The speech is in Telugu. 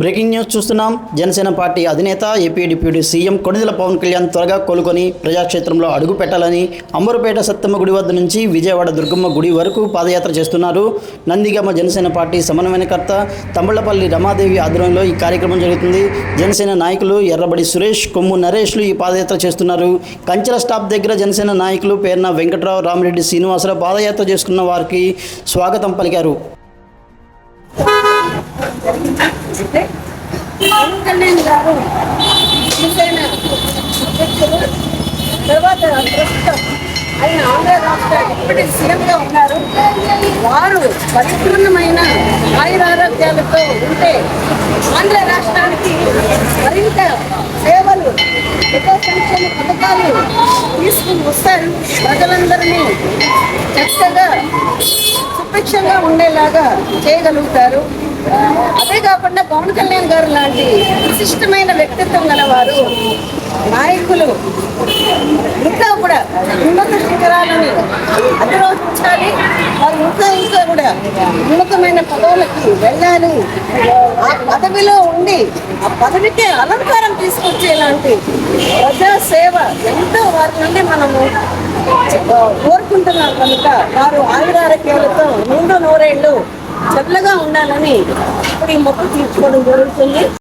బ్రేకింగ్ న్యూస్ చూస్తున్నాం. జనసేన పార్టీ అధినేత AP deputy CM Konidela Pawan Kalyan త్వరగా కోలుకొని ప్రజాక్షేత్రంలో అడుగు పెట్టాలని అంబరుపేట సత్తమ్మ గుడి వద్ద నుంచి విజయవాడ దుర్గమ్మ గుడి వరకు పాదయాత్ర చేస్తున్నారు. నందిగామ జనసేన పార్టీ సమన్వయకర్త తమిళ్ళపల్లి రమాదేవి ఆధ్వర్యంలో ఈ కార్యక్రమం జరుగుతుంది. జనసేన నాయకులు ఎర్రబడి సురేష్ కొమ్ము నరేష్లు ఈ పాదయాత్ర చేస్తున్నారు. కంచెల స్టాప్ దగ్గర జనసేన నాయకులు పేర్న వెంకట్రావు రామిరెడ్డి శ్రీనివాసరావు పాదయాత్ర చేసుకున్న వారికి స్వాగతం పలికారు. అయితే పవన్ కళ్యాణ్ గారు శివసేన అధ్యక్షులు తర్వాత ప్రస్తుతం ఆయన ఆంధ్ర రాష్ట్ర ఇప్పటి సీఎంగా ఉన్నారు వారు పరిపూర్ణమైన ఆయురారోగ్యాలతో ఉంటే ఆంధ్ర రాష్ట్రానికి మరింత సేవలు ఎక్కువ సంక్షేమ పథకాలు తీసుకుని వస్తారు ప్రజలందరినీ చక్కగా సుభిక్షంగా ఉండేలాగా చేయగలుగుతారు. అదే కాకుండా పవన్ కళ్యాణ్ గారు లాంటి విశిష్టమైన వ్యక్తిత్వం గలవారు నాయకులు. ఇంకా కూడా ఉన్నత శిఖరాలని అధిరోహించాలి. వారు ఇంకా ఇంకా కూడా ఉన్నతమైన పదవులకి వెళ్ళాలి. ఆ పదవిలో ఉండి ఆ పదవికే అలంకారం తీసుకొచ్చేలాంటి ప్రజా సేవ ఎంతో వారి నుండి మనము కోరుకుంటున్నాం కనుక వారు ఆయురారోగ్యాలతో నిండు నూరేళ్ళు చల్లగా ఉండాలని ఇప్పుడు ఈ మొక్క తీర్చుకోవడం జరుగుతుంది.